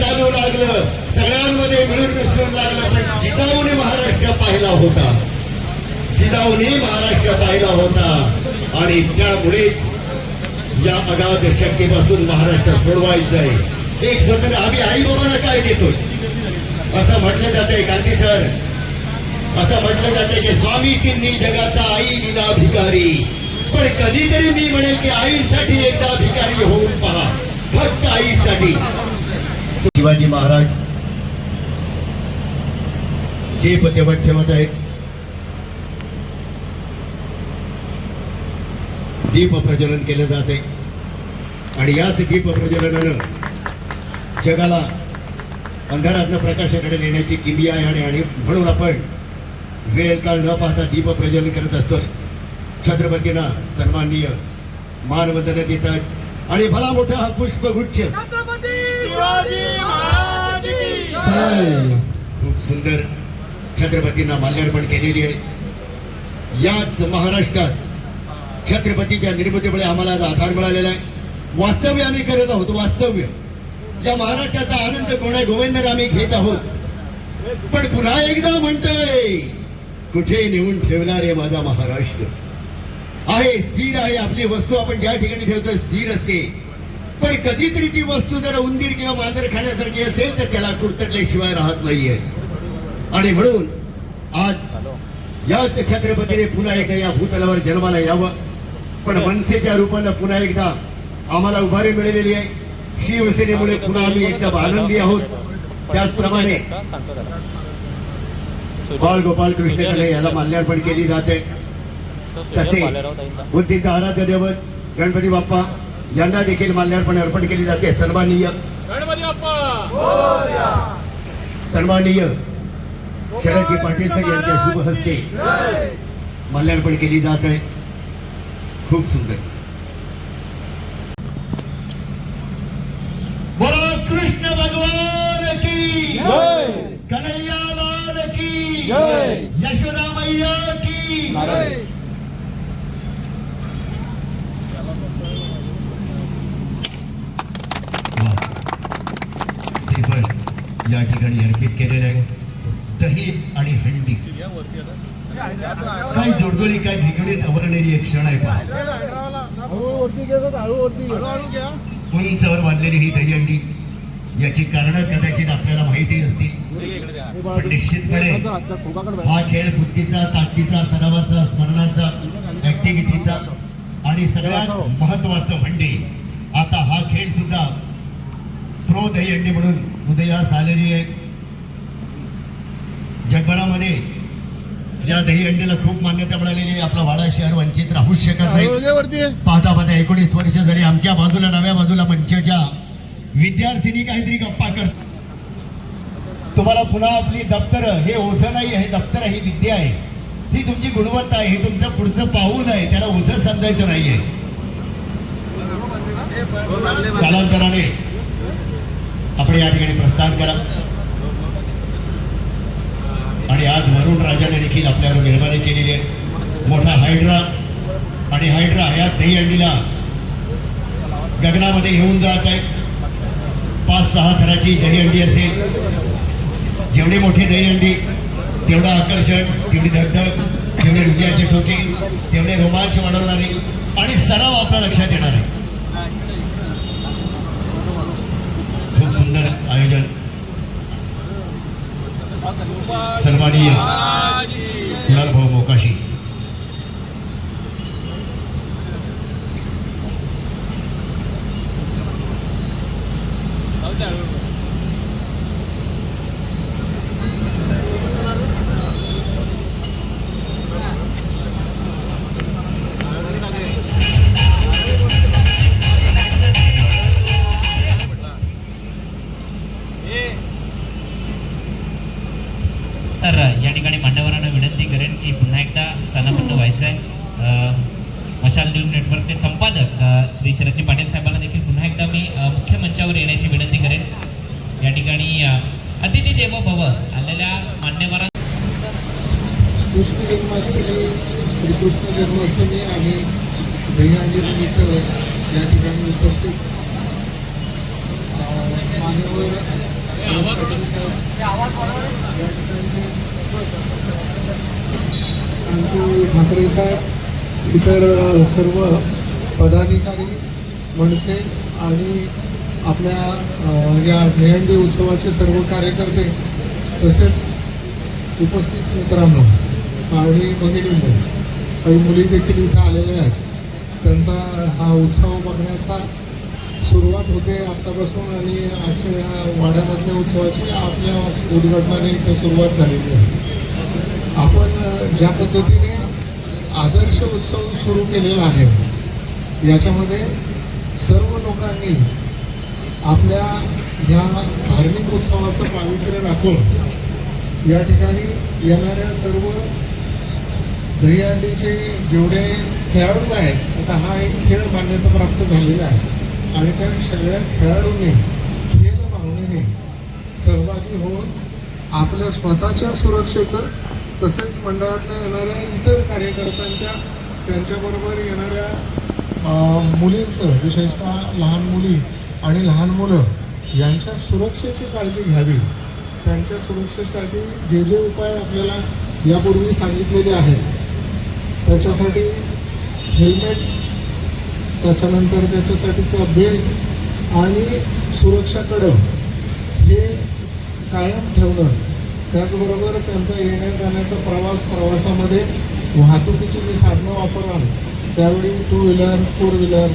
चालू लागलं. सगळ्यांमध्ये मिळून मिसळून लागलं. पण जिजाऊने महाराष्ट्र पाहिला होता. जिजाऊने महाराष्ट्र पाहिला होता. आणि त्यामुळेच या अगाध शक्तीपासून महाराष्ट्र सोडवायचं आहे एक स्वतंत्र आम्ही आई बाबाला काय देतो असं म्हटलं जातंय गांधी सर. असं म्हटलं जातंय की स्वामी तिन्ही जगाचा आई विना भिकारी. पण कधीतरी मी म्हणेल की आईसाठी एकदा भिकारी होऊन पहा. फक्त आईसाठी. शिवाजी महाराज दीप पतेवट ठेवत आहेत. दीप प्रज्वलन केलं जाते आणि याच दीप प्रज्वलनानं जगाला अंधारातनं प्रकाशाकडे नेण्याची किमी आहे आणि आणि म्हणून आपण वेळ काळ न पाहता दीप प्रज्वलन करत असतो. छत्रपतींना सन्माननीय मानवंदना देतात. आणि भला मोठा हा पुष्पगुच्छ खूप सुंदर छत्रपतींना माल्यार्पण केलेली आहे. याच महाराष्ट्रात छत्रपतीच्या निर्मितीमुळे आम्हाला आज आधार मिळालेला आहे. वास्तव्य आम्ही करत आहोत वास्तव्य. या महाराष्ट्राचा आनंद कोणा गोविंदाने आम्ही घेत आहोत. पण पुन्हा एकदा म्हणतोय कुठे नेऊन ठेवणार आहे माझा महाराष्ट्र? आहे स्थिर आहे आपली वस्तू आपण ज्या ठिकाणी ठेवतो स्थिर असते. पण कधीतरी ती वस्तू जर उंदीर किंवा मांजर खाण्यासारखी असेल तर त्याला कुडतटल्याशिवाय राहत नाहीये. आणि म्हणून आज याच छत्रपतीने पुन्हा एकदा या भूतलावर जन्माला यावं. पण मनसेच्या रूपानं पुन्हा एकदा आम्हाला उभारी मिळालेली आहे. शिवसेनेमुळे पुन्हा आम्ही एकदम आनंदी आहोत. त्याचप्रमाणे बाळ गोपाल कृष्णकडे याला माल्यार्पण केली जाते. तसे बुद्धीचा आराध्य दैवत गणपती बाप्पा यांना देखील माल्यार्पण अर्पण केली जाते. सन्माननीय गणपती बाप्पा सन्माननीय शरदजी पाटील साहेब यांच्या शुभ हस्ते माल्यार्पण केली जात आहे. खूप सुंदर. बोला कृष्ण भगवान की जय. कन्हैया लाल की यशोदा मैया की या ठिकाणी अर्पित केलेलं आहे. दही आणि हंडी. काय जोडगोळी काय भिगडीत अवर्णलेली एक क्षण आहे पहा. उंचवर बांधलेली ही दहीहंडी याची कारण कदाचित आपल्याला माहिती असतील. पण निश्चितपणे हा खेळ बुद्धीचा ताकदीचा सरावाचा स्मरणाचा ऍक्टिव्हिटीचा आणि सगळ्यात महत्वाचं म्हणजे आता हा खेळ सुद्धा प्रो दहीहंडी म्हणून उदयास आलेली आहे. जगभरामध्ये या दहीहंडीला खूप मान्यता मिळालेली आहे. आपला वाडा शहर वंचित राहूच शकत नाही. पाहता पाहता एकोणीस वर्ष झाली आमच्या बाजूला नव्या बाजूला मंचाच्या विद्यार्थिनी काहीतरी गप्पा कर तुम्हाला पुन्हा आपली दप्तर हे ओझं नाही हे दप्तर ही विद्या आहे. ही तुमची गुणवत्ता आहे हे तुमचं पुढचं पाऊल आहे त्याला ओझं समजायचं नाहीये. कालांतराने आपण या ठिकाणी प्रस्थान करा. आणि आज वरुण राजाने देखील आपल्यावर मेहरबानी केलेली आहे. मोठा हायड्रा आणि हायड्रा ह्या दहीहंडीला गगनामध्ये घेऊन जात आहे. पाच सहा थराची दहीहंडी असेल. जेवढी मोठी दहीहंडी तेवढं आकर्षण तेवढी धगधग तेवढे हृदयाचे ठोके तेवढे रोमांच वाढवणारे आणि सराव आपल्या लक्षात येणार आहे. खूप सुंदर आयोजन. सन्माननीय कुणालभाऊ मोकाशी. तर ठिकाणी अतिथी देवो भव आलेल्या मान्यवरांना कृष्ण जन्माष्टमी श्रीकृष्ण जन्माष्टमी आणि दहीहंडीनिमित्त या ठिकाणी उपस्थित मान्यवर ठाकरे साहेब इतर सर्व पदाधिकारी मनसे आणि आपल्या या दहीहंडी उत्सवाचे सर्व कार्यकर्ते तसेच उपस्थित मित्रांनो आणि भगिनींनो काही मुली देखील इथं आलेल्या आहेत. त्यांचा हा उत्सव बघण्याचा सुरुवात होते आत्तापासून आणि आजच्या या वाड्यामधल्या उत्सवाची आपल्या उद्घाटनाने इथं सुरुवात झालेली आहे. आपण ज्या पद्धतीने आदर्श उत्सव सुरू केलेला आहे याच्यामध्ये सर्व लोकांनी आपल्या ह्या धार्मिक उत्सवाचं पावित्र्य राखून या ठिकाणी येणाऱ्या सर्व दहीहंडीचे जेवढे खेळाडू आहेत आता हा एक खेळ मान्यता प्राप्त झालेला आहे. आणि त्या सगळ्या खेळाडूंनी खेळ भावनेने सहभागी होऊन आपल्या स्वतःच्या सुरक्षेचं तसेच मंडळातल्या येणाऱ्या इतर कार्यकर्त्यांच्या त्यांच्याबरोबर येणाऱ्या मुलींचं विशेषतः लहान मुली आणि लहान मुलं यांच्या सुरक्षेची काळजी घ्यावी. त्यांच्या सुरक्षेसाठी जे जे उपाय आपल्याला यापूर्वी सांगितलेले आहेत त्याच्यासाठी हेल्मेट त्याच्यानंतर त्याच्यासाठीचं बेल्ट आणि सुरक्षाकडं हे कायम ठेवणं त्याचबरोबर त्यांचा येण्या जाण्याचा प्रवास प्रवासामध्ये वाहतुकीची जी साधनं वापराल त्यावेळी टू व्हीलर फोर व्हीलर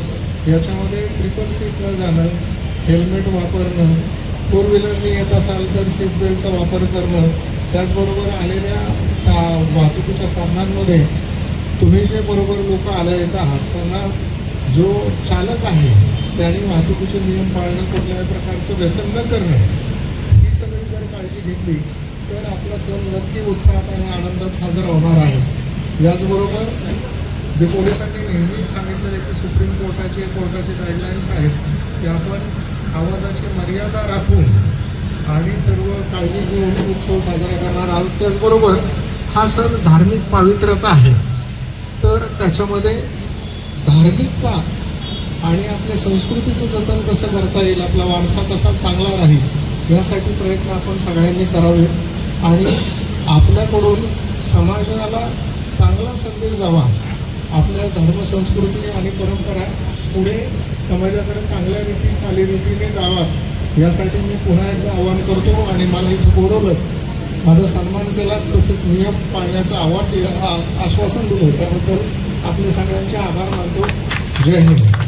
याच्यामध्ये ट्रिपल सीट न जाणं हेल्मेट वापरणं फोर व्हीलरने येत असाल तर सीट बेल्टचा वापर करणं त्याचबरोबर आलेल्या सा वाहतुकीच्या साधनांमध्ये तुम्ही जे बरोबर लोक आले येत आहात त्यांना जो चालक आहे त्याने वाहतुकीचे नियम पाळणं कुठल्याही प्रकारचं व्यसन न करणं ही सगळी जर काळजी घेतली तर आपला सण नक्की उत्साहात आणि आनंदात साजरा होणार आहे. याचबरोबर जे पोलिसांनी नेहमीच आहे की सुप्रीम कोर्टाचे कोर्टाचे गाईडलाईन्स आहेत की आपण आवाजाची मर्यादा राखून आणि सर्व काळजी घेऊन उत्सव साजरा करणार आहोत. त्याचबरोबर हा सण धार्मिक पावित्र्याचा आहे. तर त्याच्यामध्ये धार्मिकता आणि आपल्या संस्कृतीचं जतन कसं करता येईल आपला वारसा कसा चांगला राहील यासाठी प्रयत्न आपण सगळ्यांनी करावे आणि आपल्याकडून समाजाला चांगला संदेश जावा आपल्या धर्मसंस्कृती आणि परंपरा पुढे समाजाकडे चांगल्या रीती चालीरीतीने जावात यासाठी मी पुन्हा एकदा आवाहन करतो आणि मला इथं बोलवलं. माझा सन्मान केला तसेच नियम पाळण्याचं आव्हान आश्वासन दिलं. त्याबद्दल आपले सगळ्यांचे आभार मानतो. जय हिंद.